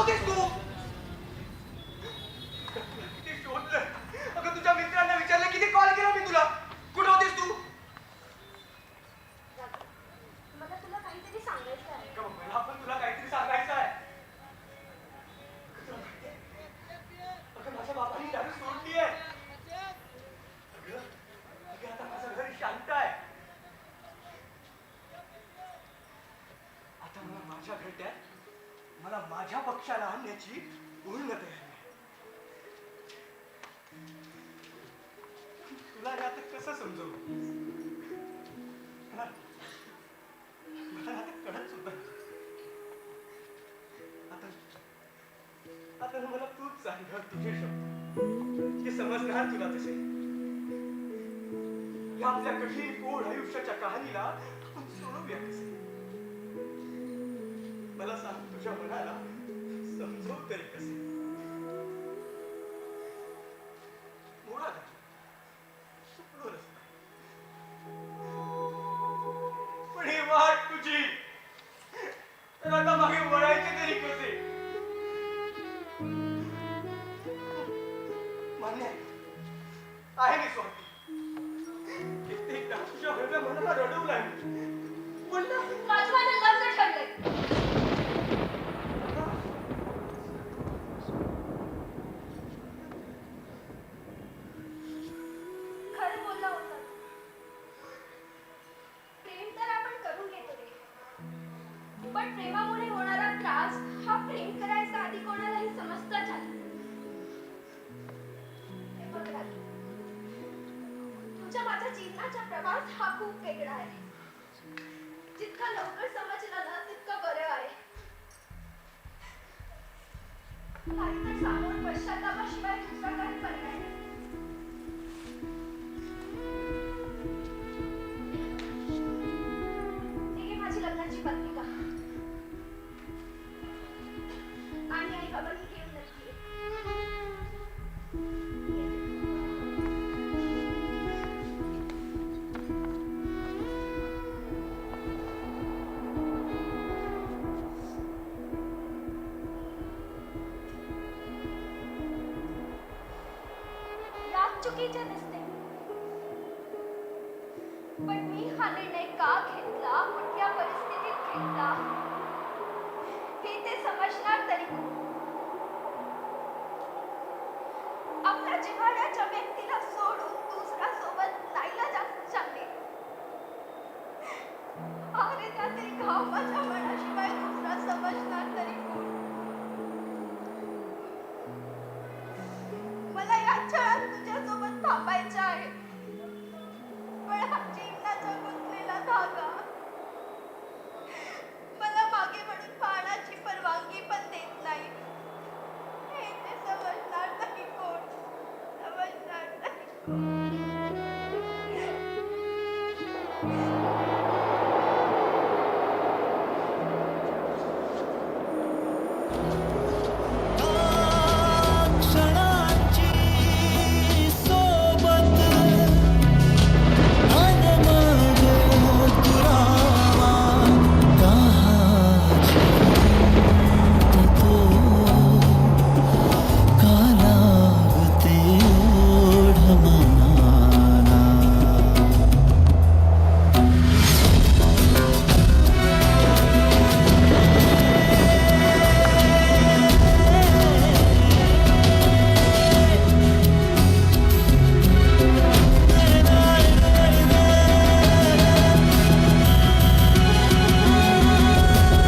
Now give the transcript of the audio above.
होतीस तू? किती शोधलं? अगं तुझ्या मित्रांना विचारलं किती कॉल केला मी तुला? कुठं होतीस तू? मला तुला काहीतरी सांगायचं आहे. अगं मला पण तुला काहीतरी सांगायचं आहे. अगं तुला माहितीये? अगं माझ्या बाबांनी दारू सोडली आहे. अगं अगं आता माझं घर शांत आहे. आता मला माझ्या घरट्यात मला माझ्या पक्षाला आणण्याची पूर्ण तयारी आहे. तुला हे आता कसं समजवू? मला मला आता कळत सुद्धा आता आता मला तूच सांग तुझे शब्द. ते समजणार तुला तसे या आपल्या कठीण गोड आयुष्याच्या कहाणीला आपण सोडवूया कसे? मला सांग तुझ्या मनाला समजव तरी कसे? मुळात सुटलो रस्ता पण ही वाट तुझी तर आता मागे वळायचे तरी कसे? मान्य आहे. मी स्वार्थी कित्येकदा तुझ्या मनाला रडवलाय माझ्या जीवनाचा प्रवास हा खूप वेगळा आहे. जितका लवकर समजला ना तितकं बरं आहे. नाहीतर सामोर पश्चातापाशिवाय दुसरा काही पर्याय नाही. माझी लग्नाची पत्रिका. आणि आई बाबांनी यात चुकीचे दिसते. पण मी हा निर्णय का घेतला? कुठल्या परिस्थितीत घेतला? हे ते समजणार तरी आपल्या जिव्हाळ्याच्या व्यक्तीला सोडून दुसरा सोबत जायला जास्त चांगले. अरे त्यातील घाव माझ्या मनाशिवाय दुसरा समजणार तरी कोण? Thank you.